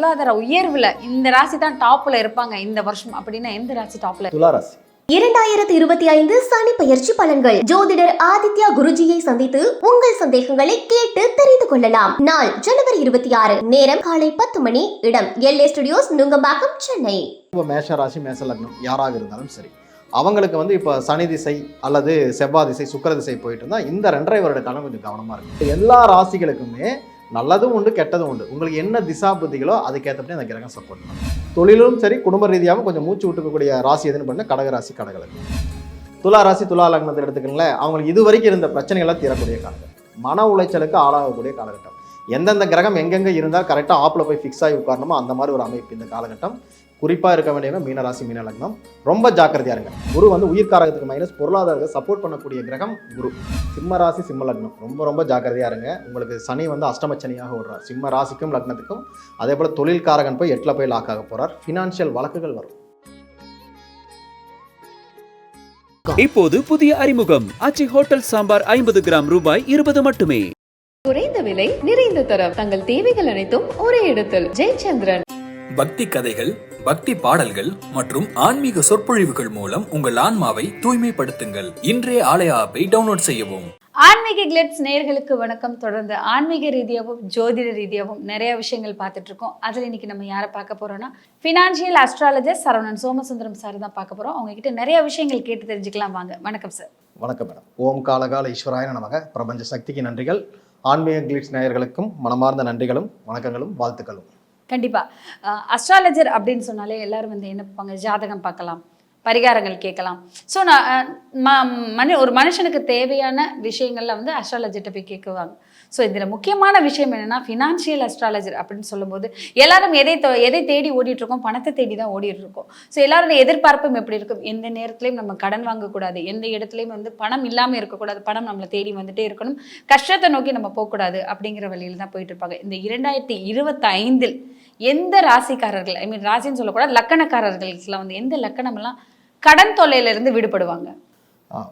பொருளாதார உயர்வுல இந்த ராசி தான் டாப்ல இருப்பாங்க இந்த வருஷம். அப்படின்னா எந்த ராசி டாப்ல துளாராசி. இரண்டாயிரத்தி இருபத்தி ஐந்து சனி பெயர்ச்சி பலன்கள். ஜோதிடர் ஆதித்யா குருஜியை சந்தித்து உங்கள் சந்தேகங்களை கேட்டு தெரிந்து கொள்ளலாம். நாள் ஜனவரி இருபத்தி ஆறு நேரம் காலை பத்து மணி இடம் எல்ஏ ஸ்டுடியோஸ் நுங்கம்பாக்கம் சென்னை. இப்போ மேஷ ராசி மேஷ லக்னம் யாராக இருந்தாலும் சரி. அவங்களுக்கு வந்து இப்போ சனி திசை அல்லது செவ்வாய் திசை சுக்கிர திசை போயிட்டு இருந்தால் இந்த ரெண்டரை வருட காலம் கொஞ்சம் கவனமாக இருக்கும் எல்லா ராசிகளுக்குமே நல்லதும் உண்டு கெட்டதும் உண்டு. உங்களுக்கு என்ன திசா புத்திகளோ அதுக்கேற்றபடி அந்த கிரகம் சப்போர்ட் பண்ணும். தொழிலும் சரி குடும்ப ரீதியாகவும் கொஞ்சம் மூச்சு விட்டுக்கக்கூடிய ராசி எதுன்னு பண்ண கடகராசி கடகலக்னம் துலா ராசி துலா லக்னத்தை எடுத்துக்கங்களேன். அவங்களுக்கு இது வரைக்கும் இருந்த பிரச்சனைகள்லாம் தீரக்கூடிய காலகட்டம். மன உளைச்சலுக்கு ஆளாகக்கூடிய காலகட்டம். எந்தெந்த கிரகம் எங்கெங்கே இருந்தால் கரெக்டாக ஆப்பில் போய் ஃபிக்ஸ் ஆகி உட்காரணுமோ அந்த மாதிரி ஒரு அமைப்பு இந்த காலகட்டம். குறிப்பாக இருக்க வேண்டியவங்க மீனராசி மீன லக்னம். ரொம்ப ஜாக்கிரதையா இருங்க. குரு வந்து உயிர்காரகத்துக்கு மைனஸ் பொருளாதாரத்தை சப்போர்ட் பண்ணக்கூடிய கிரகம் குரு. சிம்ம ராசி சிம்ம லக்னம். ரொம்ப ரொம்ப ஜாக்கிரதையா இருங்க. உங்களுக்கு சனி வந்து அஷ்டமச்சனியாக விடுறார் சிம்ம ராசிக்கும் லக்னத்துக்கும். அதே போல் தொழில்காரகன் போய் எட்டில் போய் லாக் ஆக போறார். ஃபினான்ஷியல் வழக்குகள் வரும். இப்போது புதிய அறிமுகம். அச்சி ஹோட்டல் சாம்பார் ஐம்பது கிராம் ரூபாய் இருபது மட்டுமே. குறைந்த விலை நிறைந்த தரம். தங்கள் தேவைகள் அனைத்தும் ஒரே இடத்தில். ஜெயச்சந்திரன். பக்தி கதைகள் பக்தி பாடல்கள் மற்றும் ஆன்மீக சொற்பொழிவுகள் மூலம் உங்கள் ஆன்மாவை தூய்மைப்படுத்துங்கள். இன்றைய ஆலய ஆப்பை டவுன்லோட் செய்யவும். ஆன்மீக கிளிட்ஸ் நேயர்களுக்கு வணக்கம். தொடர்ந்து ஆன்மீக ரீதியாகவும் ஜோதிட ரீதியாகவும் நிறைய விஷயங்கள் பார்த்துட்டு இருக்கோம் அதில் இன்னைக்கு நம்ம யாரை பார்க்க போறோம்னா financial astrologer Saravanan Somasundaram sir தான் பார்க்க போறோம். அவங்க கிட்ட நிறைய விஷயங்கள் கேட்டு தெரிஞ்சுக்கலாம் வாங்க. வணக்கம் சார் வணக்கம் மேடம் ஓம் காலகால ஈஸ்வராய நமக. பிரபஞ்ச சக்திக்கு நன்றிகள். ஆன்மீக கிளிட்ஸ் நேயர்களுக்கும் மனமார்ந்த நன்றிகளும் வணக்கங்களும் வாழ்த்துக்களும். கண்டிப்பாக அஸ்ட்ராலஜர் அப்படின்னு சொன்னாலே எல்லாரும் வந்து என்ன பார்ப்பாங்க? ஜாதகம் பார்க்கலாம். பரிகாரங்கள் கேட்கலாம். ஸோ நான் ம- மனு ஒரு மனுஷனுக்கு தேவையான விஷயங்கள்லாம் வந்து அஸ்ட்ராலஜர்கிட்ட போய் கேட்குவாங்க. ஸோ இதில் முக்கியமான விஷயம் என்னென்னா ஃபினான்ஷியல் அஸ்ட்ராலஜர் அப்படின்னு சொல்லும்போது எல்லாரும் எதை எதை தேடி ஓடிட்டுருக்கோம்? பணத்தை தேடி தான் ஓடிட்டுருக்கோம். ஸோ எல்லாரோட எதிர்பார்ப்பும் எப்படி இருக்கும்? எந்த நேரத்துலையும் நம்ம கடன் வாங்கக்கூடாது. எந்த இடத்துலையும் வந்து பணம் இல்லாமல் இருக்கக்கூடாது. பணம் நம்மளை தேடி வந்துட்டே இருக்கணும். கஷ்டத்தை நோக்கி நம்ம போகக்கூடாது அப்படிங்கிற வழியில தான் போயிட்டு இருப்பாங்க இந்த இரண்டாயிரத்தி இருபத்தைந்தில் எந்த ராசிக்காரர்கள் ஐ மீன் ராசின்னு சொல்லக்கூடாது லக்கணக்காரர்களுக்கெல்லாம் வந்து எந்த லக்கணமெல்லாம் கடன் தொல்லையிலிருந்து விடுபடுவாங்க?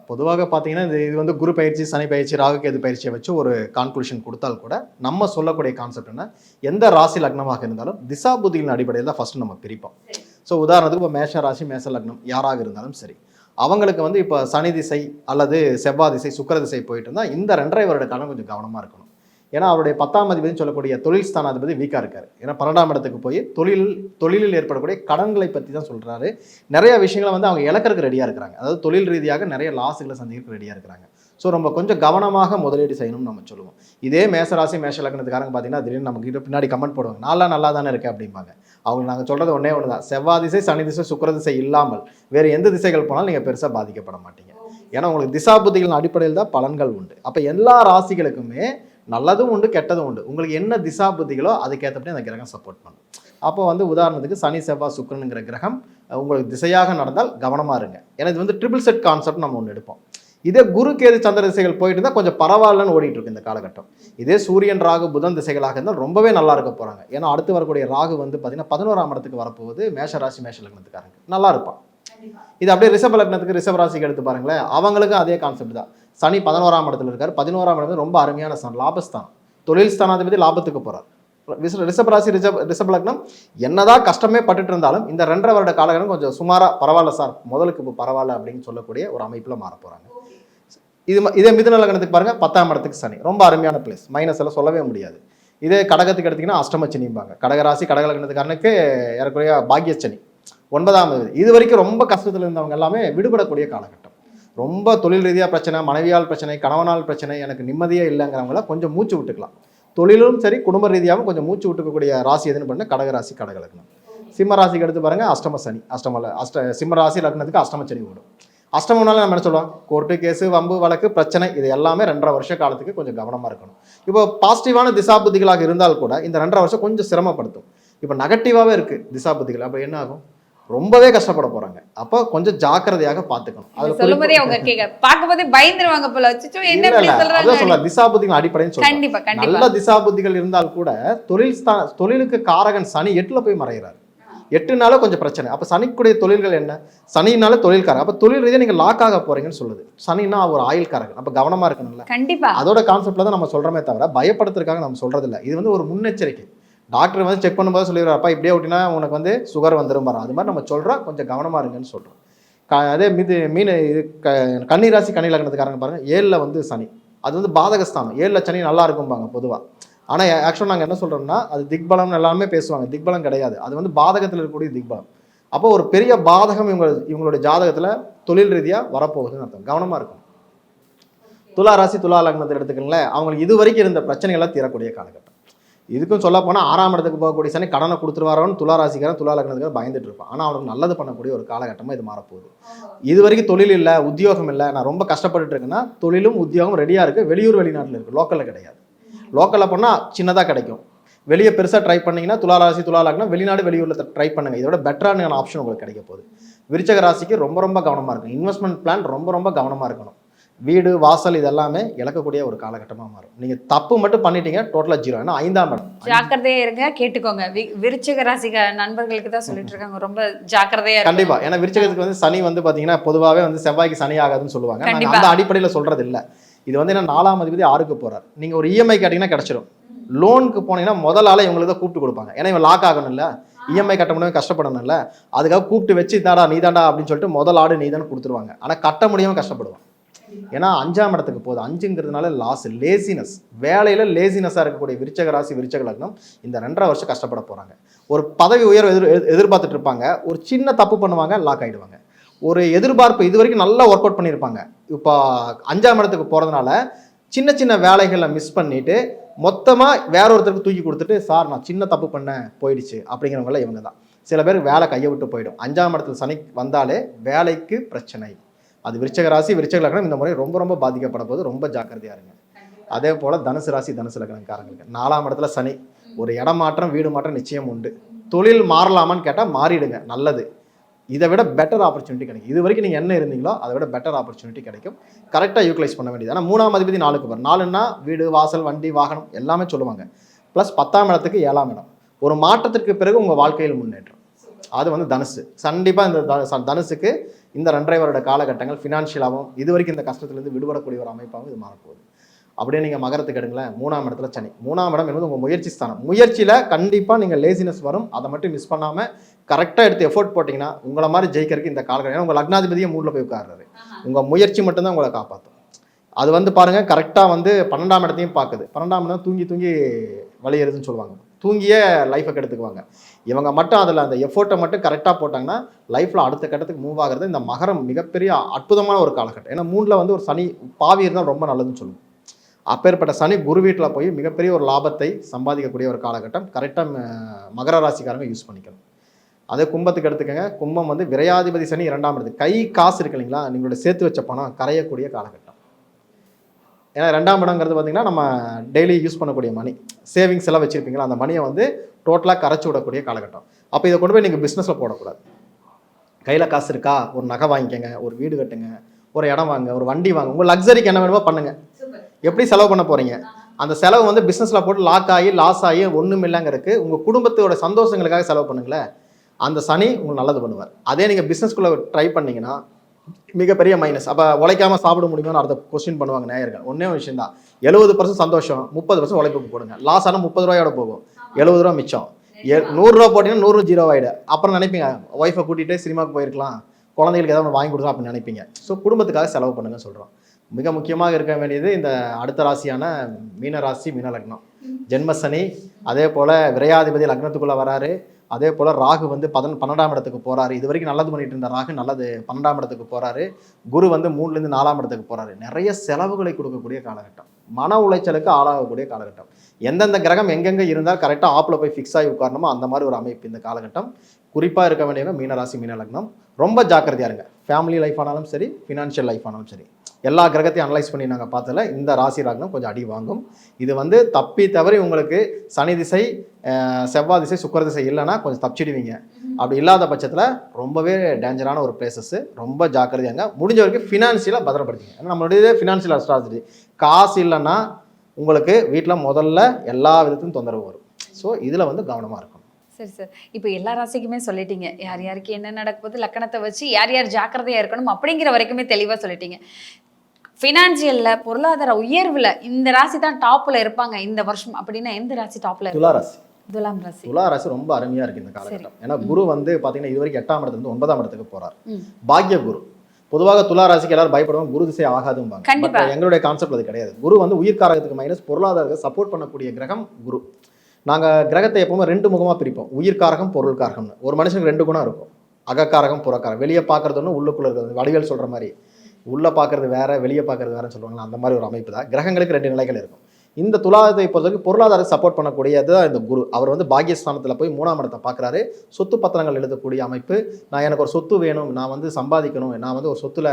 பொதுவாக பார்த்தீங்கன்னா இது இது வந்து குரு பயிற்சி சனி பயிற்சி ராகுகேது பயிற்சியை வச்சு ஒரு கான்க்ளூஷன் கொடுத்தால் கூட நம்ம சொல்லக்கூடிய கான்செப்ட் என்ன? எந்த ராசி லக்னமாக இருந்தாலும் திசா புதியின் அடிப்படையில் தான் ஃபஸ்ட்டு நம்ம பிரிப்போம். ஸோ உதாரணத்துக்கு இப்போ மேஷ ராசி மேஷ லக்னம் யாராக இருந்தாலும் சரி. அவங்களுக்கு வந்து இப்போ சனி திசை அல்லது செவ்வாய் திசை சுக்கர திசை போயிட்டு இருந்தால் இந்த ரெண்டரை வருட காலம் கொஞ்சம் கவனமாக இருக்கணும். ஏன்னா அவருடைய பத்தாம் அதிபதினு சொல்லக்கூடிய தொழில் ஸ்தானாதிபதி வீக்காக இருக்காரு. ஏன்னா பன்னெண்டாம் இடத்துக்கு போய் தொழில் தொழிலில் ஏற்படக்கூடிய கடன்களை பற்றி தான் சொல்கிறாரு நிறைய விஷயங்களை வந்து அவங்க இழக்கிறதுக்கு ரெடியாக இருக்கிறாங்க. அதாவது தொழில் ரீதியாக நிறைய லாஸுகளை சந்திக்கிறதுக்கு ரெடியாக இருக்கிறாங்க. ஸோ நம்ம கொஞ்சம் கவனமாக முதலீடு செய்யணும்னு நம்ம சொல்லுவோம். இதே மேசராசி மேஷ லக்னத்துக்காரங்க பார்த்தீங்கன்னா திடீர்னு நமக்கு கிட்ட பின்னாடி கமெண்ட் போடுவாங்க. நல்லா நல்லா தானே இருக்குது அப்படிம்பாங்க. அவங்க நாங்கள் சொல்கிறது ஒன்றே ஒன்று தான். செவ்வாய் திசை சனி திசை சுக்கர திசை இல்லாமல் வேறு எந்த திசைகள் போனாலும் நீங்கள் பெருசாக பாதிக்கப்பட மாட்டீங்க. ஏன்னா உங்களுக்கு திசாபுத்திகளின் அடிப்படையில் தான் பலன்கள் உண்டு. அப்போ எல்லா ராசிகளுக்குமே நல்லதும் உண்டு கெட்டதும் உண்டு. உங்களுக்கு என்ன திசா புத்திகளோ அதுக்கேற்றபடி அந்த கிரகம் சப்போர்ட் பண்ணும். அப்போ வந்து உதாரணத்துக்கு சனி செவ்வாய் சுக்கிரனுங்கிற கிரகம் உங்களுக்கு திசையாக நடந்தால் கவனமாக இருங்க. ஏன்னா இது வந்து ட்ரிபிள் செட் கான்செப்ட் நம்ம ஒன்று எடுப்போம். இதே குரு கேது சந்திர திசைகள் போயிட்டு இருந்தால் கொஞ்சம் பரவாயில்லன்னு ஓடிட்டு இருக்கு இந்த காலகட்டம். இதே சூரியன் ராகு புதன் திசைகளாக இருந்தால் ரொம்பவே நல்லா இருக்க போகிறாங்க ஏன்னா அடுத்து வரக்கூடிய ராகு வந்து பார்த்தீங்கன்னா பதினோராம் இடத்துக்கு வரப்போகுது. மேஷராசி மேஷ லக்னத்துக்காரங்க. நல்லா இருப்பான். இது அப்படியே ரிஷப லக்னத்துக்கு ரிஷப ராசிக்கு எடுத்து பாருங்களேன். அவங்களுக்கும் அதே கான்செப்ட் தான். சனி பதினோராம் இடத்துல இருக்கார். பதினோராம் இடம் ரொம்ப அருமையான சன் லாபஸ்தானம். தொழில் ஸ்தானாதிபதி லாபத்துக்கு போகிறார் ரிஷ- ரிஷப ராசி ரிஷப் ரிஷப லக்னம் என்னதான் கஷ்டமே பட்டுட்டு இருந்தாலும் இந்த ரெண்டரை வருட காலகட்டம் கொஞ்சம் சுமாராக பரவாயில்ல சார். முதலுக்கு இப்போ பரவாயில்ல அப்படின்னு சொல்லக்கூடிய ஒரு அமைப்பில் மாற போகிறாங்க இது இதே மிதுன லக்னத்துக்கு பாருங்கள் பத்தாம் இடத்துக்கு சனி. ரொம்ப அருமையான பிளேஸ் மைனஸ் எல்லாம் சொல்லவே முடியாது. இதே கடகத்துக்கு எடுத்தீங்கன்னா அஷ்டமச்சனிம்பாங்க கடகராசி கடக லக்னத்துக்காரனுக்கு ஏறக்குறைய பாக்கியச்சனி. ஒன்பதாம் இது வரைக்கும் ரொம்ப கஷ்டத்தில் இருந்தவங்க எல்லாமே விடுபடக்கூடிய காலகட்டம். ரொம்ப தொழில் ரீதியாக பிரச்சனை மனைவியால் பிரச்சனை கணவனால் பிரச்சனை எனக்கு நிம்மதியே இல்லைங்கிறவங்கள கொஞ்சம் மூச்சு விட்டுக்கலாம். தொழிலும் சரி குடும்ப ரீதியாகவும் கொஞ்சம் மூச்சு விட்டுக்கக்கூடிய ராசி எதுன்னு பண்ண கடகராசி கடக லக்னம் சிம்ம ராசிக்கு எடுத்து பாருங்கள் அஷ்டம சனி. அஷ்டம அஷ்ட சிம்ம ராசி லக்னத்துக்கு அஷ்டம சனி ஓடும். அஷ்டமம்னால நம்ம என்ன சொல்லுவோம்? கோர்ட்டு கேஸு வம்பு வழக்கு பிரச்சனை இது எல்லாமே ரெண்டரை வருஷ காலத்துக்கு கொஞ்சம் கவனமாக இருக்கணும். இப்போ பாசிட்டிவான திசாபுத்திகளாக இருந்தால் கூட இந்த ரெண்டரை வருஷம் கொஞ்சம் சிரமப்படுத்தும். இப்போ நெகட்டிவாகவே இருக்குது திசாபுத்திகள் அப்போ என்ன ஆகும்? ரொம்பவே கஷ்டப்பட போறாங்க. அப்போ கொஞ்சம் ஜாக்கிரதையாக பார்த்துக்கணும் அதுல சொல்லும் போதே அவங்க கேட்க பார்க்கும்போதே பயந்துருவாங்க போல. வச்சுச்சோ என்ன அதான் சொல்ல திசாபுத்திகள் அடிப்படைன்னு கண்டிப்பா நல்ல கண்டிப்பா திசாபுத்திகள் இருந்தால் கூட தொழில் தொழிலுக்கு காரகன் சனி எட்டுல போய் மறைகிறார். எட்டுனால கொஞ்சம் பிரச்சனை. அப்ப சனிக்குடைய தொழில்கள் என்ன? சனினால தொழில்காரன் அப்ப தொழில் ரீதியா நீங்க லாக் ஆக போறீங்கன்னு சொல்லுது. சனின்னா ஒரு ஆயுள் காரகன் அப்ப கவனமா இருக்கணும்ல. கண்டிப்பா. அதோட கான்செப்ட்ல தான் நம்ம சொல்றோமே தவிர பயப்படுத்துறதுக்காக நம்ம சொல்றது இல்ல இது வந்து ஒரு முன்னெச்சரிக்கை. டாக்டர் வந்து செக் பண்ணும்போது சொல்லிடுறாப்பா இப்படியே விட்டினா உனக்கு வந்து சுகர் வந்துடும் பாரு. அது மாதிரி நம்ம சொல்கிறோம் கொஞ்சம் கவனமாக இருங்கன்னு சொல்கிறோம் க அதே மீது மீன் இது க கன்னி ராசி கன்னி லக்னத்துக்காரங்க பாருங்கள் ஏழில் வந்து சனி. அது வந்து பாதகஸ்தானம். ஏழில் சனி நல்லா இருக்கும்பாங்க பொதுவாக ஆனால் ஆக்சுவலாக நாங்கள் என்ன சொல்கிறோம்னா அது திக்பலம் எல்லாமே பேசுவாங்க. திக்பலம் கிடையாது. அது வந்து பாதகத்தில் இருக்கக்கூடிய திக்பலம். அப்போ ஒரு பெரிய பாதகம் இவங்க இவங்களுடைய ஜாதகத்தில் தொழில் ரீதியாக வரப்போகுதுன்னு அர்த்தம். கவனமாக இருக்கும் துலா ராசி துலா லக்னத்தை எடுத்துக்கங்களேன். அவங்களுக்கு இது வரைக்கும் இருந்த பிரச்சனைகள்லாம் தீரக்கூடிய காலகட்டம். இதுக்கும் சொல்ல போனால் ஆறாம் இடத்துக்கு போகக்கூடிய சனி கடனை கொடுத்துருவாரோன்னு துலா ராசிக்காரன் துலா லக்னத்துக்கு பயந்துட்டு இருப்பான். ஆனால் அவனுக்கு நல்லது பண்ணக்கூடிய ஒரு காலகட்டமாக இது மாறப்போகுது. இது வரைக்கும் தொழில் இல்லை உத்தியோகம் இல்லை நான் ரொம்ப கஷ்டப்பட்டுட்டு இருக்கேன்னா தொழிலும் உத்தியோகம் ரெடியாக இருக்குது வெளியூர் வெளிநாட்டில் இருக்குது லோக்கலில் கிடையாது. லோக்கலில் பண்ணால் சின்னதாக கிடைக்கும். வெளியே பெருசாக ட்ரை பண்ணீங்கன்னா துலா ராசி துலா லக்னம் வெளிநாடு வெளியூரில் ட்ரை பண்ணுங்க. இதோட பெட்டரான ஆப்ஷன் உங்களுக்கு கிடைக்க போகுது. விருச்சக ராசிக்கு ரொம்ப ரொம்ப கவனமாக இருக்கும் இன்வெஸ்ட்மெண்ட் பிளான் ரொம்ப ரொம்ப கவனமாக இருக்கணும். வீடு வாசல் இதெல்லாமே இழக்கக்கூடிய ஒரு காலகட்டமாக மாறும். நீங்கள் தப்பு மட்டும் பண்ணிட்டீங்க டோட்டலாக ஜீரோ ஏன்னா ஐந்தாம் இடம். ஜாக்கிரதையா இருங்க கேட்டுக்கோங்க. விருச்சிக ராசிக நண்பர்களுக்கு தான் சொல்லிட்டு இருக்காங்க. ரொம்ப ஜாக்கிரதையா இருங்க. கண்டிப்பா. ஏன்னா விருச்சகத்துக்கு வந்து சனி வந்து பாத்தீங்கன்னா பொதுவாகவே வந்து செவ்வாய்க்கு சனி ஆகாதுன்னு சொல்லுவாங்க. அந்த அடிப்படையில் சொல்றது இல்ல. இது வந்து என்ன நாலாம் அதிபதி ஆறுக்கு போறார். நீங்க ஒரு இஎம்ஐ கேட்டீங்கன்னா கிடைச்சிடும் லோனுக்கு போனீங்கன்னா முதல் ஆளை இவங்களுக்கு தான் கூப்பிட்டு கொடுப்பாங்க. ஏன்னா இவன் லாக் ஆகணும் இல்ல இஎம்ஐ கட்ட முடியாம கஷ்டப்படணும்ல. அதுக்காக கூப்பிட்டு வச்சு தாடா நீதாண்டா அப்படின்னு சொல்லிட்டு முதல் ஆடு நீதான் கொடுத்துருவாங்க. ஆனா கட்ட முடியாம கஷ்டப்படுவான். ஏன்னா அஞ்சாம் இடத்துக்கு போகுது. அஞ்சுங்கிறதுனால லாஸ் லேசினஸ் வேலையில் லேசினஸாக இருக்கக்கூடிய விருச்சக ராசி விருச்சக லக்னம் இந்த ரெண்டரை வருஷம் கஷ்டப்பட போகிறாங்க ஒரு பதவி உயர்வு எதிர் எதிர்பார்த்துட்டு இருப்பாங்க. ஒரு சின்ன தப்பு பண்ணுவாங்க லாக் ஆகிடுவாங்க ஒரு எதிர்பார்ப்பு இது வரைக்கும் நல்லா ஒர்க் அவுட் பண்ணியிருப்பாங்க. இப்போ அஞ்சாம் இடத்துக்கு போகிறதுனால சின்ன சின்ன வேலைகளை மிஸ் பண்ணிட்டு மொத்தமாக வேற ஒருத்தருக்கு தூக்கி கொடுத்துட்டு சார் நான் சின்ன தப்பு பண்ணேன் போயிடுச்சு. அப்படிங்கிறவங்கள இவங்க தான். சில பேர் வேலை கையை விட்டு போயிடும். அஞ்சாம் இடத்துல சனி வந்தாலே வேலைக்கு பிரச்சனை. அது விருச்சக ராசி விருச்சக லக்னம் இந்த முறை ரொம்ப ரொம்ப பாதிக்கப்பட போது ரொம்ப ஜாக்கிரதையா இருங்க. அதே போல தனுசு ராசி தனுசு லக்னக்காரங்களுக்கு. நாலாம் இடத்துல சனி. ஒரு இடம் மாற்றம் வீடு மாற்றம் நிச்சயம் உண்டு. தொழில் மாறலாமான்னு கேட்டால் மாறிடுங்க. நல்லது. இதை விட பெட்டர் ஆப்பர்ச்சுனிட்டி கிடைக்கும். இது வரைக்கும் நீங்கள் என்ன இருந்தீங்களோ அதை விட பெட்டர் ஆப்பர்ச்சுனிட்டி கிடைக்கும். கரெக்டாக யூட்டிலைஸ் பண்ண வேண்டியது. ஆனால் மூணாம் அதிபதி நாளுக்கு வரும் நாலுன்னா வீடு வாசல் வண்டி வாகனம் எல்லாமே சொல்லுவாங்க. ப்ளஸ் பத்தாம் இடத்துக்கு ஏழாம் இடம். ஒரு மாற்றத்திற்கு பிறகு உங்கள் வாழ்க்கையில் முன்னேற்றம். அது வந்து தனுசு. கண்டிப்பாக இந்த த- தனுசுக்கு இந்த ரெண்டரை வருட காலகட்டங்கள் ஃபினான்ஷியலாகவும் இது வரைக்கும் இந்த கஷ்டத்துலேருந்து விடுபடக்கூடிய ஒரு அமைப்பாகவும் இது மாறப்போகுது. அப்படியே நீங்கள் மகரத்துக்கு எடுங்களேன். மூணாம் இடத்துல சனி. மூணாம் இடம் என்பது உங்கள் முயற்சி ஸ்தானம். முயற்சியில் கண்டிப்பாக நீங்கள் லேசினஸ் வரும். அதை மட்டும் மிஸ் பண்ணாமல் கரெக்டாக எடுத்து எஃபோர்ட் போட்டிங்கன்னா உங்களை மாதிரி ஜெயிக்கிறதுக்கு இந்த காலகட்டம் ஏன்னா உங்கள் லக்னாதிபதியே மூணில் போய் உட்கார்றாரு. உங்கள் முயற்சி மட்டும்தான் உங்களை காப்பாற்றும் அது வந்து பாருங்கள் கரெக்டாக வந்து பன்னெண்டாம் இடத்தையும் பார்க்குது. பன்னெண்டாம் இடம் தூங்கி தூங்கி வழியறதுன்னு சொல்லுவாங்க. தூங்கியே லைஃபை கெடுத்துக்குவாங்க. இவங்க மட்டும் அதில் அந்த எஃபோர்ட்டை மட்டும் கரெக்டாக போட்டாங்கன்னா லைஃப்பில் அடுத்த கட்டத்துக்கு மூவ் ஆகிறது இந்த மகரம் மிகப்பெரிய அற்புதமான ஒரு காலகட்டம். ஏன்னா மூணில் வந்து ஒரு சனி பாவி இருந்தால் ரொம்ப நல்லதுன்னு சொல்லுவோம். அப்பேற்பட்ட சனி குரு வீட்டில் போய் மிகப்பெரிய ஒரு லாபத்தை சம்பாதிக்கக்கூடிய ஒரு காலகட்டம். கரெக்டாக மகர ராசிக்காரங்க யூஸ் பண்ணிக்கணும். அதே கும்பத்துக்கு எடுத்துக்கங்க. கும்பம் வந்து விரையாதிபதி சனி இரண்டாம் இடத்து கை காசு இருக்கு இல்லைங்களா? நீங்களோட சேர்த்து வச்ச பணம் கரையக்கூடிய காலகட்டம். ஏன்னா ரெண்டாம் இடங்கிறது பார்த்தீங்கன்னா நம்ம டெய்லி யூஸ் பண்ணக்கூடிய மணி சேவிங்ஸ் எல்லாம் வச்சுருப்பீங்களா? அந்த மணியை வந்து டோட்டலாக கரைச்சி விடக்கூடிய காலகட்டம். அப்போ இதை கொண்டு போய் நீங்கள் பிஸ்னஸில் போடக்கூடாது. கையில் காசு இருக்கா? ஒரு நகை வாங்கிக்கங்க ஒரு வீடு கட்டுங்க ஒரு இடம் வாங்க ஒரு வண்டி வாங்க உங்கள் லக்ஸரிக்கு என்ன வேணுமோ பண்ணுங்க. எப்படி செலவு பண்ண போறீங்க? அந்த செலவு வந்து பிஸ்னஸில் போட்டு லாக் ஆகி லாஸ் ஆகி ஒன்றும் இல்லைங்கிறதுக்கு உங்கள் குடும்பத்தோட சந்தோஷங்களுக்காக செலவு பண்ணுங்களேன். அந்த சனி உங்களுக்கு நல்லது பண்ணுவார். அதே நீங்கள் பிஸ்னஸ்குள்ளே ட்ரை பண்ணீங்கன்னா மிகப்பெரிய மைனஸ் அப்போ உழைக்காம சாப்பிட முடியுமான்னு அடுத்த கொஸ்டின் பண்ணுவாங்க நேயர்கள். ஒன்றே விஷயம் தான் எழுபது பர்சன்ட் சந்தோஷம் முப்பது பர்சன்ட் உழைப்புக்கு போடுங்க. லாஸ் ஆனால் முப்பது ரூபாயோட போகும். எழுபது ரூபா மிச்சம். எ- நூறுரூவா போட்டிங்கன்னா நூறு ஜீரோ ஆகிடு அப்புறம் நினைப்பீங்க ஒய்ஃபை கூட்டிகிட்டு சினிமாவுக்கு போயிருக்கலாம். குழந்தைகளுக்கு ஏதாவது ஒன்று வாங்கி கொடுக்கலாம் அப்படின்னு நினைப்பீங்க. ஸோ குடும்பத்துக்காக செலவு பண்ணுங்க சொல்கிறோம் மிக முக்கியமாக இருக்க வேண்டியது இந்த அடுத்த ராசியான மீன ராசி மீன லக்னம் ஜென்மசனி அதே போல் விரையாதிபதி லக்னத்துக்குள்ளே வராரு. அதே போல் ராகு வந்து பதன் பன்னெண்டாம் இடத்துக்கு போகிறாரு இது வரைக்கும் நல்லது பண்ணிட்டு இருந்த ராகு நல்லது பன்னெண்டாம் இடத்துக்கு போகிறாரு குரு வந்து மூணுலேருந்து நாலாம் இடத்துக்கு போகிறாரு நிறைய செலவுகளை கொடுக்கக்கூடிய காலகட்டம். மன உளைச்சலுக்கு ஆளாகக்கூடிய காலகட்டம். எந்தெந்த கிரகம் எங்கெங்கே இருந்தால் கரெக்டாக ஆப்பில் போய் ஃபிக்ஸ் ஆகி உட்காரணுமோ அந்த மாதிரி ஒரு அமைப்பு இந்த காலகட்டம். குறிப்பாக இருக்க வேண்டியவங்க மீனராசி மீன லக்னம் ரொம்ப ஜாக்கிரதையாக இருங்க. ஃபேமிலி லைஃப் ஆனாலும் சரி ஃபினான்ஷியல் லைஃப் ஆனாலும் சரி. எல்லா கிரகத்தையும் அனலைஸ் பண்ணி நாங்கள் பார்த்ததுல இந்த ராசி ராகம் கொஞ்சம் அடி வாங்கும். இது வந்து தப்பி தவறி உங்களுக்கு சனி திசை செவ்வாய் திசை சுக்கர திசை இல்லைன்னா கொஞ்சம் தப்பிச்சிடுவீங்க. அப்படி இல்லாத பட்சத்தில் ரொம்பவே டேஞ்சரான ஒரு பிளேசஸ்ஸு ரொம்ப ஜாக்கிரதையாங்க முடிஞ்ச வரைக்கும் ஃபினான்ஷியலாக பத்திரப்படுத்திங்க ஏன்னா நம்மளுடைய ஃபினான்ஷியல் அஸ்ட்ராலஜி காசு இல்லைன்னா உங்களுக்கு வீட்டில் முதல்ல எல்லா விதத்தையும் தொந்தரவு வரும். ஸோ இதில் வந்து கவனமாக இருக்கும் சரி சார். இப்போ எல்லா ராசிக்குமே சொல்லிட்டீங்க. யார் யாருக்கு என்ன நடக்க போகுது லக்கணத்தை வச்சு யார் யார் ஜாக்கிரதையாக இருக்கணும் அப்படிங்கிற வரைக்குமே தெளிவாக சொல்லிட்டீங்க. ஃபினான்சியல்ல பொருளாதார உயர்வுல இந்த ராசி தான் டாப்ல இருப்பாங்க. இந்த வருஷம் அப்படின்னா எந்த ராசி டாப்ல துலா ராசி. துலாம் ராசி. துலா ராசி ரொம்ப அருமையா இருக்கு இந்த காலகட்டம். ஏன்னா குரு வந்து பாத்தீங்கன்னா இது வரைக்கும் எட்டாம் இடத்துல இருந்து ஒன்பதாம் இடத்துக்கு போறார். ம். பாக்ய குரு. பொதுவாக துலா ராசிக்கு எல்லாரும் பயப்படுவாங்க குரு திசை ஆகாதும்பாங்க. எங்களுடைய கான்செப்ட் அது கிடையாது. குரு வந்து உயிர்காரகத்துக்கு மைனஸ் பொருளாதாரத்தை சப்போர்ட் பண்ணக்கூடிய கிரகம் குரு. நாங்க கிரகத்தை எப்பவுமே ரெண்டு முகமா பிரிப்போம். உயிர்காரகம் பொருள்காரகம்னு. ஒரு மனுஷனுக்கு ரெண்டு குணம் இருக்கும். அகக்காரகம் புறக்காரகம். வெளியே பார்க்கறது ஒன்று உள்ளுக்குள்ள இருக்கிறது. வடிவேல் சொல்ற மாதிரி. உள்ள பார்க்கறது வேற வெளியே பார்க்கறது வேறன்னு சொல்லுவாங்களா அந்த மாதிரி ஒரு அமைப்பு தான். கிரகங்களுக்கு ரெண்டு நிலைகள் இருக்கும். இந்த துலாதத்தை பொறுத்தவரைக்கும் பொருளாதார சப்போர்ட் பண்ணக்கூடியது தான் இந்த குரு. அவர் வந்து பாக்கியஸ்தானத்தில் போய் மூணாம் இடத்தை பார்க்குறாரு. சொத்து பத்திரங்கள் எழுதக்கூடிய அமைப்பு. நான் எனக்கு ஒரு சொத்து வேணும் நான் வந்து சம்பாதிக்கணும் நான் வந்து ஒரு சொத்துல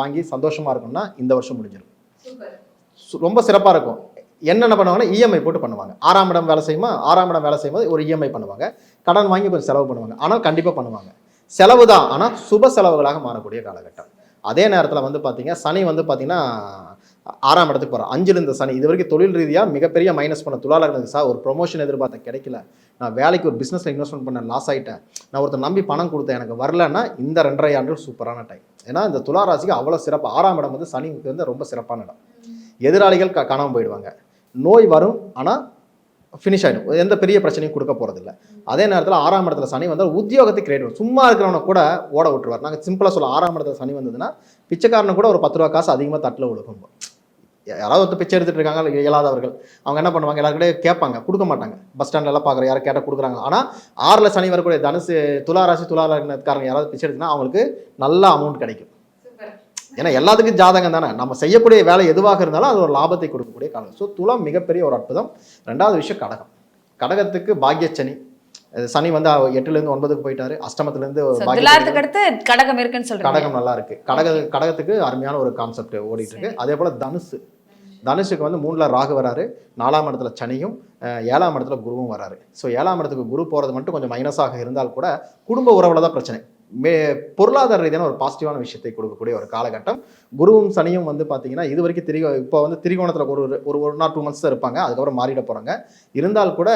வாங்கி சந்தோஷமா இருக்கணும்னா இந்த வருஷம் முடிஞ்சிடும். ரொம்ப சிறப்பாக இருக்கும். என்னென்ன பண்ணுவாங்கன்னா இஎம்ஐ போட்டு பண்ணுவாங்க. ஆறாம் இடம் வேலை செய்யுமா? ஆறாம் இடம் வேலை செய்யும்போது ஒரு இஎம்ஐ பண்ணுவாங்க. கடன் வாங்கி கொஞ்சம் செலவு பண்ணுவாங்க. ஆனால் கண்டிப்பாக பண்ணுவாங்க. செலவு தான். ஆனால் சுப செலவுகளாக மாறக்கூடிய காலகட்டம். அதே நேரத்தில் வந்து பார்த்திங்கன்னா சனி வந்து பார்த்தீங்கன்னா ஆறாம் இடத்துக்கு போகிறோம் அஞ்சில் இருந்த சனி. இது வரைக்கும் தொழில் ரீதியாக மிகப்பெரிய மைனஸ் பண்ண துளாளர்களுக்கு சார் ஒரு ப்ரொமோஷன் எதிர்பார்த்த கிடைக்கல. நான் வேலைக்கு ஒரு பிஸ்னஸில் இன்வெஸ்ட்மெண்ட் பண்ண லாஸ் ஆகிட்டேன் நான் ஒருத்தர் நம்பி பணம் கொடுத்தேன் எனக்கு வரலன்னா இந்த ரெண்டரை ஆண்டு சூப்பரான டைம் ஏன்னா இந்த துளாராசிக்கு அவ்வளோ சிறப்பு ஆறாம் இடம் வந்து சனிக்கு வந்து ரொம்ப சிறப்பான இடம். எதிராளிகள் க காணாமல் போயிடுவாங்க. நோய் வரும் ஆனால் ஃபினிஷ் ஆகிடும் எந்த பெரிய பிரச்சனையும் கொடுக்க போகிறதில்ல அதே நேரத்தில் ஆறாம் இடத்துல சனி வந்தால் உத்தியோகத்தை கிரியேட் பண்ணும் சும்மா இருக்கிறவனை கூட ஓட விட்டுருவார். நாங்கள் சிம்பிளாக சொல்ல ஆறாம் இடத்துல சனி வந்ததுன்னா பிச்சைக்காரனை கூட ஒரு பத்து ரூபா காசு அதிகமாக தட்டில் விழுகும். யாராவது ஒருத்தர் பிச்சை எடுத்துட்டு இருக்காங்க இயலாதவர்கள். அவங்க என்ன பண்ணுவாங்க? எல்லாருக்கிட்டே கேட்பாங்க. கொடுக்க மாட்டாங்க. பஸ் ஸ்டாண்ட்ல எல்லாம் பார்க்குற யாரும் கேட்டால் கொடுக்குறாங்க. ஆனால் ஆறில் சனி வரக்கூடிய தனுசு துலா ராசி துலா லக்னத்துக்காரங்க யாராவது பிச்சை எடுத்துனா அவங்களுக்கு நல்ல அமௌண்ட் கிடைக்கும். ஏன்னா எல்லாத்துக்கும் ஜாதகம் தானே. நம்ம செய்யக்கூடிய வேலை எதுவாக இருந்தாலும் அது ஒரு லாபத்தை கொடுக்கக்கூடிய காலம். ஸோ துலாம் மிகப்பெரிய ஒரு அற்புதம். ரெண்டாவது விஷயம் கடகம். கடகத்துக்கு பாக்கியச்சனி அது சனி வந்து எட்டுலேருந்து ஒன்பதுக்கு போயிட்டாரு. அஷ்டமத்துலேருந்து அடுத்து கடகம் இருக்குன்னு சொல்றீங்க. கடகம் நல்லா இருக்கு. கடக கடகத்துக்கு அருமையான ஒரு கான்செப்ட் ஓடிட்டு இருக்கு. அதே போல தனுசு. தனுஷுக்கு வந்து மூணுல ராகு வராரு. நாலாம் இடத்துல சனியும் ஏழாம் இடத்துல குருவும் வராரு. ஸோ ஏழாம் இடத்துக்கு குரு போறது மட்டும் கொஞ்சம் மைனஸாக இருந்தால் கூட குடும்ப உறவுல தான் பிரச்சனை. மே பொருளாதார ரீதியான ஒரு பாசிட்டிவான விஷயத்தை கொடுக்கக்கூடிய ஒரு காலகட்டம். குருவும் சனியும் வந்து பார்த்தீங்கன்னா இது வரைக்கும் திரிகோ இப்போ வந்து திரிகோணத்தில் ஒரு ஒரு ஒரு ஆர் டூ மந்த்ஸ் தான் இருப்பாங்க. அதுக்கப்புறம் மாறிட போகிறாங்க இருந்தால் கூட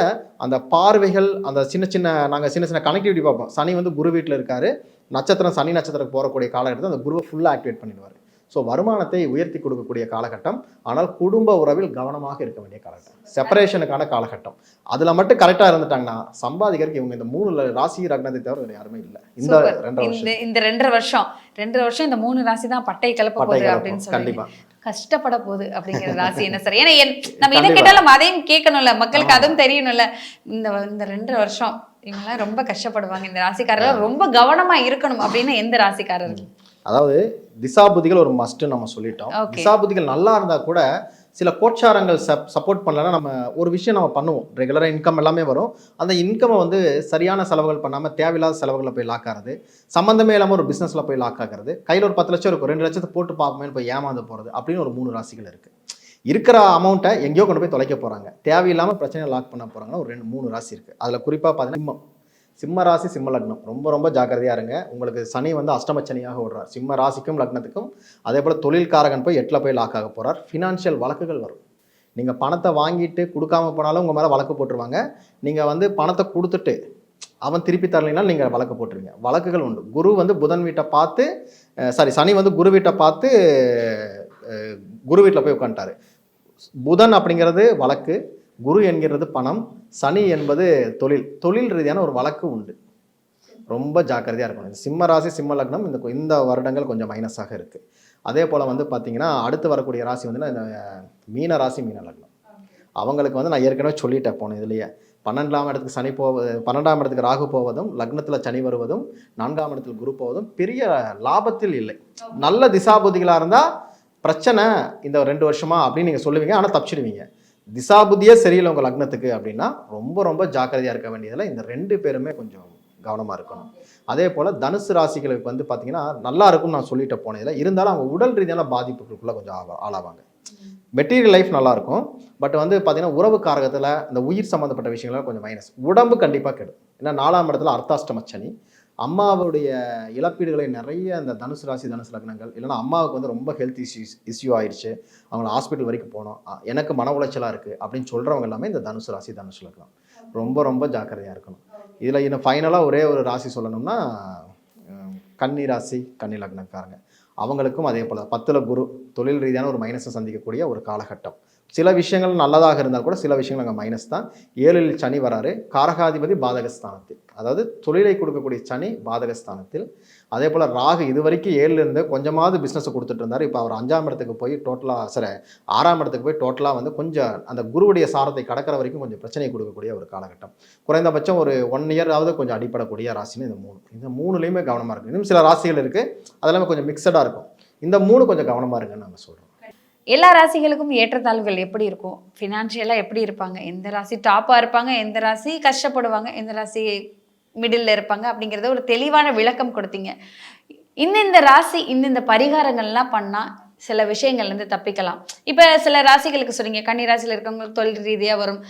அந்த பார்வைகள் அந்த சின்ன சின்ன நாங்கள் சின்ன சின்ன கனெக்டிவிட்டி பார்ப்போம். சனி வந்து குரு வீட்டில் இருக்காரு. நட்சத்திரம் சனி நட்சத்திரம் போகக்கூடிய காலகட்டத்தை அந்த குருவை ஃபுல்லாக ஆக்டிவேட் பண்ணிடுவார். ஸோ வருமானத்தை உயர்த்தி கொடுக்கக்கூடிய காலகட்டம். ஆனால் குடும்ப உறவில் கவனமாக இருக்க வேண்டிய காலகட்டம். செப்பரேஷனுக்கான காலகட்டம். அதில் மட்டும் கரெக்டாக இருந்துட்டாங்கன்னா சம்பாதிக்கிறதுக்கு இவங்க இந்த மூணு ராசி ரக்னத்தை தவிர வேறு யாருமே இல்லை. இந்த. ரெண்டரை வருஷம் இந்த ரெண்டரை வருஷம். ரெண்டரை வருஷம் இந்த மூணு ராசி தான் பட்டை பட்டை போகுது. அப்படின்னு கண்டிப்பா. கஷ்டப்பட போகுது அப்படிங்கிற ராசி என்ன சார்? ஏன்னா நம்ம இதை. கேட்டாலும் அதையும் கேட்கணும்ல. மக்களுக்கு. அதுவும் தெரியணும்ல. இந்த இந்த ரெண்டரை வருஷம் இவங்கெல்லாம் ரொம்ப கஷ்டப்படுவாங்க. இந்த ராசிக்காரர்கள் ரொம்ப கவனமா இருக்கணும் அப்படின்னு எந்த ராசிக்காரர் அதாவது திசாபுதிகள் ஒரு மஸ்ட் நம்ம சொல்லிட்டோம். திசாபுதிகள் நல்லா இருந்தா கூட சில கோட்சாரங்கள் சப்போர்ட் பண்ணலன்னா நம்ம ஒரு விஷயம் நம்ம பண்ணுவோம். ரெகுலராக இன்கம் எல்லாமே வரும். அந்த இன்கமை வந்து சரியான செலவுகள் பண்ணாமல் தேவையில்லாத செலவுகளில் போய் லாக் ஆகிறது. சம்மந்தமே இல்லாமல் ஒரு பிஸ்னஸில் போய் லாக் ஆகிறது. கையில் ஒரு பத்து லட்சம் இருக்கும். ரெண்டு லட்சத்தை போட்டு பார்ப்போமேனு போய் ஏமாந்து போகிறது அப்படின்னு ஒரு மூணு ராசிகள் இருக்குது இருக்கிற அமௌண்ட்டை எங்கேயோ கொண்டு போய் தொலைக்க போகிறாங்க தேவையில்லாமல் பிரச்சனையை லாக் பண்ண போகிறாங்கன்னா ஒரு ரெண்டு மூணு ராசி இருக்குது அதில் குறிப்பாக பார்த்தீங்கன்னா சிம்ம ராசி சிம்ம லக்னம். ரொம்ப ரொம்ப ஜாக்கிரதையாக இருங்க. உங்களுக்கு சனி வந்து அஷ்டம சனியாக விடுறார் சிம்ம ராசிக்கும் லக்னத்துக்கும் அதே போல் தொழில்காரகன் போய் எட்டில் போய் லாக் ஆக போகிறார் ஃபினான்ஷியல் வழக்குகள் வரும். நீங்கள் பணத்தை வாங்கிட்டு கொடுக்காம போனாலும் உங்கள் மேலே வழக்கு போட்டுருவாங்க. நீங்கள் வந்து பணத்தை கொடுத்துட்டு அவன் திருப்பி தரலைனாலும் நீங்கள் வழக்கு போட்டுருவீங்க. வழக்குகள் உண்டு. குரு வந்து புதன் வீட்டை பார்த்து சாரி சனி வந்து குரு வீட்டை பார்த்து குரு வீட்டில் போய் உட்காந்துட்டாரு புதன் அப்படிங்கிறது வழக்கு. குரு என்கிறது பணம் சனி என்பது தொழில். தொழில் ரீதியான ஒரு வழக்கு உண்டு. ரொம்ப ஜாக்கிரதையாக இருக்கணும். இந்த சிம்ம ராசி சிம்ம லக்னம் இந்த இந்த வருடங்கள் கொஞ்சம் மைனஸாக இருக்குது அதே போல் வந்து பார்த்தீங்கன்னா அடுத்து வரக்கூடிய ராசி வந்து மீன ராசி மீன லக்னம். அவங்களுக்கு வந்து நான் ஏற்கனவே சொல்லிட்டேன் போன இதுலேயே. பன்னெண்டாம் இடத்துக்கு சனி போவது பன்னெண்டாம் இடத்துக்கு ராகு போவதும் லக்னத்தில் சனி வருவதும் நான்காம் இடத்தில் குரு போவதும் பெரிய லாபத்தில் இல்லை. நல்ல திசாபுதிகளாக இருந்தால் பிரச்சனை இந்த ரெண்டு வருஷமா அப்படின்னு நீங்கள் சொல்லுவீங்க. ஆனால் தப்பிச்சிடுவீங்க. திசாபுதியே சரியில்லை உங்கள் லக்னத்துக்கு அப்படின்னா ரொம்ப ரொம்ப ஜாக்கிரதையாக இருக்க வேண்டியதில் இந்த ரெண்டு பேருமே கொஞ்சம் கவனமாக இருக்கணும். அதே போல் தனுசு ராசிகளுக்கு வந்து பார்த்தீங்கன்னா நல்லா இருக்கும்னு நான் சொல்லிட்டு போனதில் இருந்தாலும் அவங்க உடல் ரீதியான பாதிப்புகளுக்குள்ளே கொஞ்சம் ஆவா ஆளாவாங்க. மெட்டீரியல் லைஃப் நல்லாயிருக்கும் பட் வந்து பார்த்திங்கன்னா உறவு காரகத்தில் இந்த உயிர் சம்மந்தப்பட்ட விஷயங்கள்லாம் கொஞ்சம் மைனஸ் உடம்பு கண்டிப்பாக கெடும். ஏன்னா நாலாம் இடத்துல அர்த்தாஷ்டம சனி. அம்மாவுடைய இழப்பீடுகளை நிறைய அந்த தனுசு ராசி தனுசு லக்னங்கள் இல்லைன்னா அம்மாவுக்கு வந்து ரொம்ப ஹெல்த் இஷ்யூஸ் இஷ்யூ ஆயிடுச்சு அவங்கள ஹாஸ்பிட்டல் வரைக்கும் போனோம் எனக்கு மன உளைச்சலாக இருக்குது அப்படின்னு சொல்கிறவங்க எல்லாமே இந்த தனுசு ராசி தனுசு லக்னம். ரொம்ப ரொம்ப ஜாக்கிரதையாக இருக்கணும். இதில் இன்னும் ஃபைனலாக ஒரே ஒரு ராசி சொல்லணும்னா கன்னி ராசி கன்னி லக்னக்காரங்க. அவங்களுக்கும் அதே போல் பத்தில் குரு தொழில் ரீதியான ஒரு மைனஸை சந்திக்கக்கூடிய ஒரு காலகட்டம். சில விஷயங்கள் நல்லதாக இருந்தால் கூட சில விஷயங்கள் அங்கே மைனஸ் தான். ஏழில் சனி வராரு. காரகாதிபதி பாதகஸ்தானத்தில். அதாவது தொழிலை கொடுக்கக்கூடிய சனி பாதகஸ்தானத்தில். அதே போல் ராகு இது வரைக்கும் ஏழுல இருந்து கொஞ்சமாவது பிஸ்னஸை கொடுத்துட்டு இருந்தார். இப்போ அவர் அஞ்சாம் இடத்துக்கு போய் டோட்டலாக சரி ஆறாம் இடத்துக்கு போய் டோட்டலாக வந்து கொஞ்சம் அந்த குருவுடைய சாரத்தை கடக்கிற வரைக்கும் கொஞ்சம் பிரச்சனை கொடுக்கக்கூடிய ஒரு காலகட்டம். குறைந்தபட்சம் ஒரு ஒன் இயராவது கொஞ்சம் அடிப்படக்கூடிய ராசின்னு இந்த மூணு. இந்த மூணுலேயுமே கவனமாக இருக்கும் இன்னும் சில ராசிகள் இருக்குது அதெல்லாமே கொஞ்சம் மிக்சடாக இருக்கும். இந்த மூணு கொஞ்சம் கவனமாக இருக்குன்னு நாங்கள் சொல்கிறோம் எல்லா ராசிகளுக்கும் ஏற்றத்தாழ்வுகள் எப்படி இருக்கும்? ஃபினான்ஷியலாக எப்படி இருப்பாங்க? எந்த ராசி டாப்பாக இருப்பாங்க? எந்த ராசி கஷ்டப்படுவாங்க? எந்த ராசி மிடில் இருப்பாங்க? அப்படிங்கிறத ஒரு தெளிவான விளக்கம் கொடுத்தீங்க. இந்தந்த ராசி இந்தந்த பரிகாரங்கள்லாம் பண்ணால் சில விஷயங்கள்லேருந்து தப்பிக்கலாம். இப்போ சில ராசிகளுக்கு சொன்னீங்க கன்னி ராசியில் இருக்கவங்களுக்கு தொழில் ரீதியாக வரும்.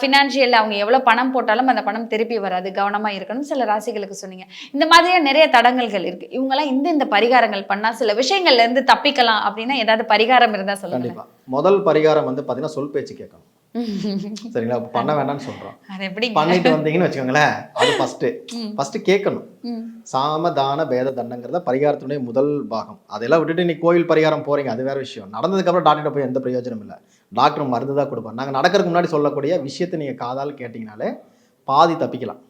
ஃபினான்ஷியலில் அவங்க எவ்வளோ பணம் போட்டாலும் அந்த பணம் திருப்பி வராது கவனமாக இருக்கணும் சில ராசிகளுக்கு சொன்னீங்க. இந்த மாதிரியாக நிறைய தடங்கல்கள் இருக்குது இவங்கெல்லாம் இந்த இந்த பரிகாரங்கள் பண்ணால் சில விஷயங்கள்லேருந்து தப்பிக்கலாம் அப்படின்னா ஏதாவது பரிகாரம் இருந்தால் சொல்லுங்கள் முதல் பரிகாரம் வந்து பார்த்தீங்கன்னா சொல் பேச்சு கேட்கணும். சரிங்களா? பண்ண வேண்டாம்னு எப்படி பண்ணிட்டு வந்தீங்கன்னு வச்சுக்கோங்களேன் அது ஃபஸ்ட்டு ம். ஃபஸ்ட்டு கேட்கணும். சாம தான பேத தண்டங்கிறத பரிகாரத்தினுடைய முதல் பாகம். அதெல்லாம் விட்டுட்டு நீ கோயில் பரிகாரம் போறீங்க அது வேற விஷயம். நடந்ததுக்கப்புறம் டாக்டர்கிட்ட போய் எந்த பிரயோஜனம் இல்லை. டாக்டர் மருந்து தான் கொடுப்பார். நாங்கள் நடக்கிறதுக்கு முன்னாடி சொல்லக்கூடிய விஷயத்தை நீங்கள் காதால் கேட்டிங்கனாலே பாதி தப்பிக்கலாம்.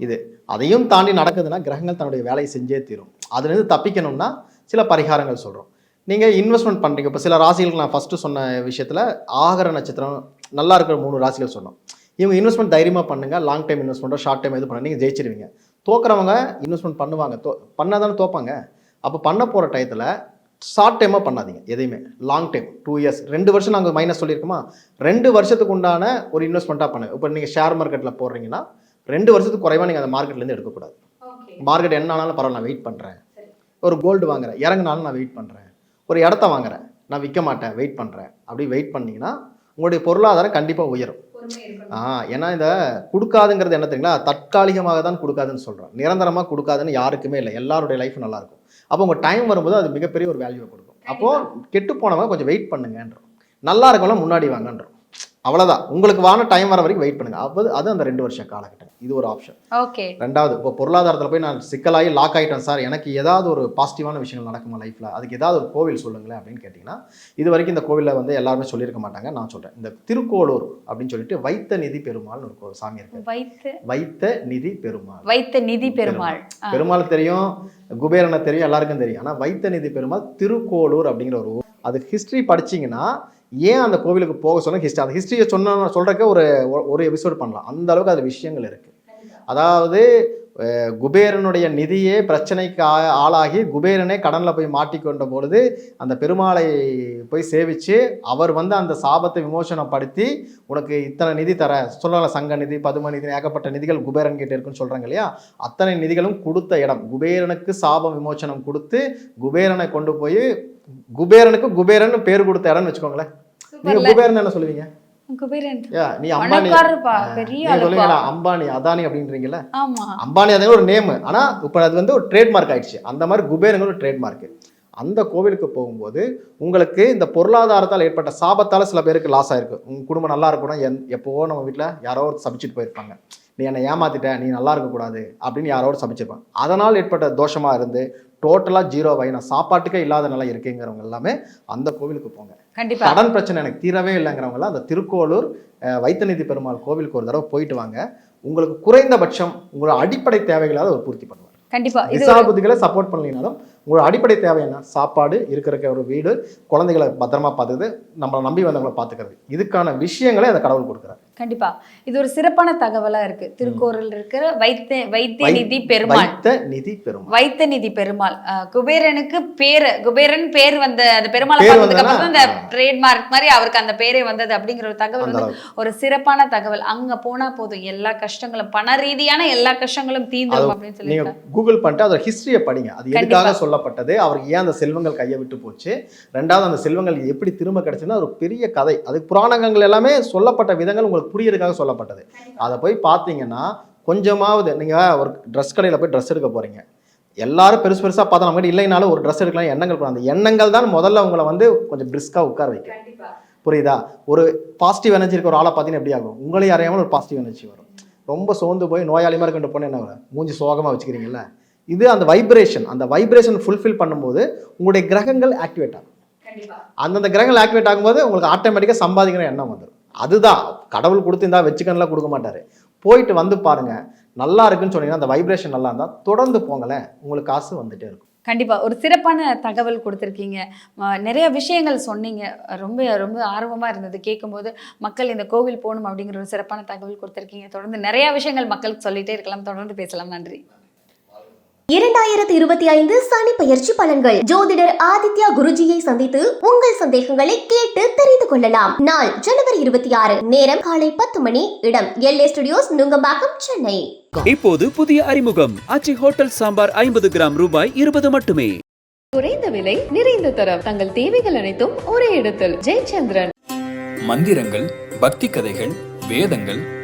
இது. அதையும் தாண்டி நடக்குதுன்னா கிரகங்கள் தன்னுடைய வேலையை செஞ்சே தீரும். அதுலேருந்து தப்பிக்கணும்னா சில பரிகாரங்கள் சொல்கிறோம் நீங்கள் இன்வெஸ்ட்மெண்ட் பண்ணுறீங்க இப்போ சில ராசிகளுக்கு நான் ஃபஸ்ட்டு சொன்ன விஷயத்தில் ஆகர நட்சத்திரம் நல்லா இருக்கிற மூணு ராசிகள் சொன்னோம். இவங்க இன்வெஸ்ட்மெண்ட் தைரியமாக பண்ணுங்கள் லாங் டைம் இன்வெஸ்ட்மெண்ட்டோ ஷார்ட் டைம் இது பண்ண நீங்கள் ஜெயிச்சிருவீங்க. தோக்குறவங்க இன்வெஸ்ட்மெண்ட் பண்ணுவாங்க தோ பண்ணால் தானே தோப்பாங்க. அப்போ பண்ண போகிற டயத்தில் ஷார்ட் டைமாக பண்ணாதீங்க எதையுமே. லாங் டைம் டூ இயர்ஸ் ரெண்டு வருஷம் நாங்கள் மைனஸ் சொல்லியிருக்கோமா? ரெண்டு வருஷத்துக்கு உண்டான ஒரு இன்வெஸ்ட்மெண்ட்டாக பண்ணுங்க. இப்போ நீங்கள் ஷேர் மார்க்கெட்டில் போடுறீங்கன்னா ரெண்டு வருஷத்துக்கு குறைவாக நீங்கள் அந்த மார்க்கெட்லேருந்து எடுக்கக்கூடாது. மார்க்கெட் என்ன ஆனாலும் பரவாயில்ல நான் வெயிட் பண்ணுறேன் ஒரு கோல்டு வாங்குறேன் இறங்குனாலும் நான் வெயிட் பண்ணுறேன் ஒரு இடத்த வாங்குறேன் நான் விற்க மாட்டேன் வெயிட் பண்ணுறேன் அப்படி வெயிட் பண்ணீங்கன்னா உங்களுடைய பொருளாதாரம் கண்டிப்பாக உயரும். ஆ ஏன்னா இந்த கொடுக்காதுங்கிறது என்ன தெரியுங்களா? தற்காலிகமாக தான் கொடுக்காதுன்னு சொல்கிறோம் நிரந்தரமாக கொடுக்காதுன்னு யாருக்குமே இல்லை. எல்லாருடைய லைஃப் நல்லா இருக்கும். அப்போ உங்கள் டைம் வரும்போது அது மிகப்பெரிய ஒரு வேல்யூவை கொடுக்கும். அப்போது கெட்டு போனவங்க கொஞ்சம் வெயிட் பண்ணுங்கன்றோம். நல்லா இருக்கவங்க முன்னாடி வாங்கன்றோம். அவ்வளோதான் உங்களுக்கு வான டைம் வர வரைக்கும் வெயிட் பண்ணுங்க. அப்போ அது அந்த ரெண்டு வருஷம் காலகட்டம். இது ஒரு ஆப்ஷன் ஓகே ரெண்டாவது இப்போ பொருளாதாரத்தில் போய் நான் சிக்கலாகி லாக் ஆகிட்டேன் சார் எனக்கு ஏதாவது ஒரு பாசிட்டிவான விஷயங்கள் நடக்குமா லைஃப்பில் அதுக்கு ஏதாவது ஒரு கோவில் சொல்லுங்களேன் அப்படின்னு கேட்டிங்கன்னா இது வரைக்கும் இந்த கோவிலில் வந்து எல்லாருமே சொல்லியிருக்க மாட்டாங்க. நான் சொல்கிறேன் இந்த திருக்கோளூர் அப்படின்னு சொல்லிட்டு வைத்த நிதி பெருமாள்னு ஒரு சாமி இருக்கு. வைத்து வைத்த நிதி பெருமாள். வைத்த நிதி பெருமாள். பெருமாள். தெரியும் குபேரனை தெரியும் எல்லாருக்கும் தெரியும். ஆனால் வைத்த நிதி பெருமாள் திருக்கோளூர் அப்படிங்கிற ஒரு அது ஹிஸ்ட்ரி படிச்சீங்கன்னா ஏன் அந்த கோவிலுக்கு போக சொன்ன ஹிஸ்ட்ரி அந்த ஹிஸ்ட்ரியை சொன்ன சொல்கிறக்க ஒரு ஒரு எபிசோட் பண்ணலாம். அந்த அளவுக்கு அது விஷயங்கள் இருக்குது அதாவது குபேரனுடைய நிதியே பிரச்சனைக்கு ஆளாகி குபேரனே கடனில் போய் மாட்டிக்கொண்ட பொழுது அந்த பெருமாளை போய் சேவிச்சு அவர் வந்து அந்த சாபத்தை விமோசனப்படுத்தி உனக்கு இத்தனை நிதி தர சொல்லலாம் சங்க நிதி பதும நிதி ஏகப்பட்ட நிதிகள் குபேரன் கிட்ட இருக்குன்னு சொல்றாங்க இல்லையா? அத்தனை நிதிகளும் கொடுத்த இடம். குபேரனுக்கு சாபம் விமோசனம் கொடுத்து குபேரனை கொண்டு போய் குபேரனுக்கு குபேரன் பேர் கொடுத்த இடம்னு வச்சுக்கோங்களேன். நீங்க சூப்பர்ல. குபேரன் என்ன சொல்லுவீங்க? நீ அம்பானி. அம்பானி அதானி அப்படின்றீங்களா ஆமா. அம்பானி அது ஒரு நேம் ஆனா இப்போ அது வந்து ஒரு ட்ரேட்மார்க் ஆயிடுச்சு. அந்த மாதிரி குபேரங்க ஒரு ட்ரேட்மார்க் அந்த கோவிலுக்கு போகும்போது உங்களுக்கு இந்த பொருளாதாரத்தால் ஏற்பட்ட சாபத்தால் சில பேருக்கு லாஸ் ஆயிருக்கு. உங்க குடும்பம் நல்லா இருக்கணும் என் எப்போவோ நம்ம வீட்டில் யாரோ ஒரு சபிச்சுட்டு போயிருப்பாங்க. நீ என்னை ஏமாத்திட்ட நீ நல்லா இருக்கக்கூடாது அப்படின்னு யாரோட சபிச்சிருப்பாங்க. அதனால் ஏற்பட்ட தோஷமா இருந்து டோட்டலாக ஜீரோ ஆகி நான் சாப்பாட்டுக்கே இல்லாத நிலை இருக்குங்கிறவங்க எல்லாமே அந்த கோவிலுக்கு போங்க. கண்டிப்பா. கடன் பிரச்சனை எனக்கு தீரவே இல்லைங்கிறவங்களாம் அந்த திருக்கோளூர் வைத்தநிதி பெருமாள் கோவிலுக்கு ஒரு தடவை போயிட்டு வாங்க. உங்களுக்கு குறைந்தபட்சம் உங்களோட அடிப்படை தேவைகளாவது அவர் பூர்த்தி பண்ணுவார். கண்டிப்பா. இது திசா புத்திகளை சப்போர்ட் பண்ணலினாலும் உங்களோட அடிப்படை தேவை என்ன? சாப்பாடு இருக்கிற ஒரு வீடு குழந்தைகளை பத்திரமா பார்த்துக்கிறது நம்மளை நம்பி வந்தவங்களை பார்த்துக்கிறது. இதுக்கான விஷயங்களை அந்த கடவுள் கொடுக்குறாரு. கண்டிப்பா. இது ஒரு சிறப்பான தகவலா இருக்கு. திருக்கோரில் இருக்கிற வைத்த வைத்திய நிதி பெருமாள். வைத்த நிதி பெருமாள். வைத்த நிதி பெருமாள். குபேரனுக்கு பேரு குபேரன் பேர் வந்த அந்த பெருமாளை இந்த ட்ரேட்மார்க் மாதிரி அவருக்கு அந்த பேரே வந்தது அப்படிங்கிற ஒரு தகவல் அந்த வந்து ஒரு சிறப்பான தகவல். அங்க போனா போதும். எல்லா கஷ்டங்களும் பண ரீதியான எல்லா கஷ்டங்களும் தீந்துரும் அப்படின்னு சொல்லியிருக்காங்க. கூகுள் பண்ணிட்டு அதோட ஹிஸ்டரியை படிங்க. அது எதுக்காக கண்டிப்பா. சொல்லப்பட்டது. அவருக்கு ஏன் அந்த செல்வங்கள் கையை விட்டு போச்சு? ரெண்டாவது அந்த செல்வங்கள் எப்படி திரும்ப கிடைச்சதுன்னா ஒரு பெரிய கதை. அது புராணங்கள் எல்லாமே சொல்லப்பட்ட விதங்கள் உங்களுக்கு புரியறதுக்காக சொல்லப்பட்டது. அதை போய் பார்த்தீங்கன்னா கொஞ்சமாவது நீங்க ஒரு ட்ரெஸ் கடையில் போய் ட்ரெஸ் எடுக்க போறீங்க. எல்லாரும் பெருசு பெருசா பார்த்தா நம்ம இல்லைனாலும் ஒரு ட்ரெஸ் எடுக்கலாம் எண்ணங்கள். அந்த எண்ணங்கள் தான் முதல்ல உங்களை வந்து கொஞ்சம் பிரிஸ்கா உட்கார வைக்கும். புரியுதா? ஒரு பாசிட்டிவ் எனர்ஜி இருக்க ஒரு ஆளை பார்த்தீங்கன்னா எப்படி ஆகும்? உங்களையும் அறியாமல் ஒரு பாசிட்டிவ் எனர்ஜி வரும். ரொம்ப சோர்ந்து போய் நோயாளிமா இருக்கின்ற பொண்ணு என்ன? மூஞ்சி சோகமாக வச்சுக்கிறீங்கல்ல? இது அந்த வைப்ரேஷன் அந்த வைப்ரேஷன் ஃபுல்ஃபில் பண்ணும்போது உங்களுடைய கிரகங்கள் ஆக்டிவேட் ஆகும். அந்தந்த கிரகங்கள் ஆக்டிவேட் ஆகும்போது உங்களுக்கு ஆட்டோமேட்டிக்காக சம்பாதிக்கிற எண்ணம் வந்துடும் அதுதான் கடவுள் கொடுத்து இந்தா வச்சுக்கணும்லாம் கொடுக்க மாட்டாரு. போயிட்டு வந்து பாருங்க நல்லா இருக்குன்னு சொன்னீங்கன்னா அந்த வைப்ரேஷன் நல்லா இருந்தால் தொடர்ந்து போங்களேன் உங்களுக்கு காசு வந்துட்டே இருக்கும். கண்டிப்பா. ஒரு சிறப்பான தகவல் கொடுத்துருக்கீங்க. நிறைய விஷயங்கள் சொன்னீங்க. ரொம்ப ரொம்ப ஆர்வமா இருந்தது. கேட்கும்போது மக்கள் இந்த கோவில் போகணும் அப்படிங்கிற ஒரு சிறப்பான தகவல் கொடுத்துருக்கீங்க. தொடர்ந்து நிறைய விஷயங்கள் மக்களுக்கு சொல்லிட்டே இருக்கலாம். தொடர்ந்து பேசலாம். நன்றி. இரண்டாயிரத்தி இருபத்தி ஐந்து சனி பயிற்சி பலன்கள். ஜோதிடர் ஆதித்யா குருஜியை சந்தித்து உங்கள் சந்தேகங்களை கேட்டு தெரிந்து கொள்ளலாம். நாள் ஜனவரி இருபத்தி ஆறு நேரம் காலை பத்து மணி இடம் எல்ஏ ஸ்டுடியோஸ் நுங்கம்பாக்கம் சென்னை. இப்போது புதிய அறிமுகம். ஆச்சி ஹோட்டல் சாம்பார் ஐம்பது கிராம் ரூபாய் இருபது மட்டுமே. குறைந்த விலை நிறைந்த தரம். தங்கள் தேவைகள் அனைத்தும் ஒரே இடத்தில். ஜெயச்சந்திரன். மந்திரங்கள் பக்தி கதைகள் வேதங்கள்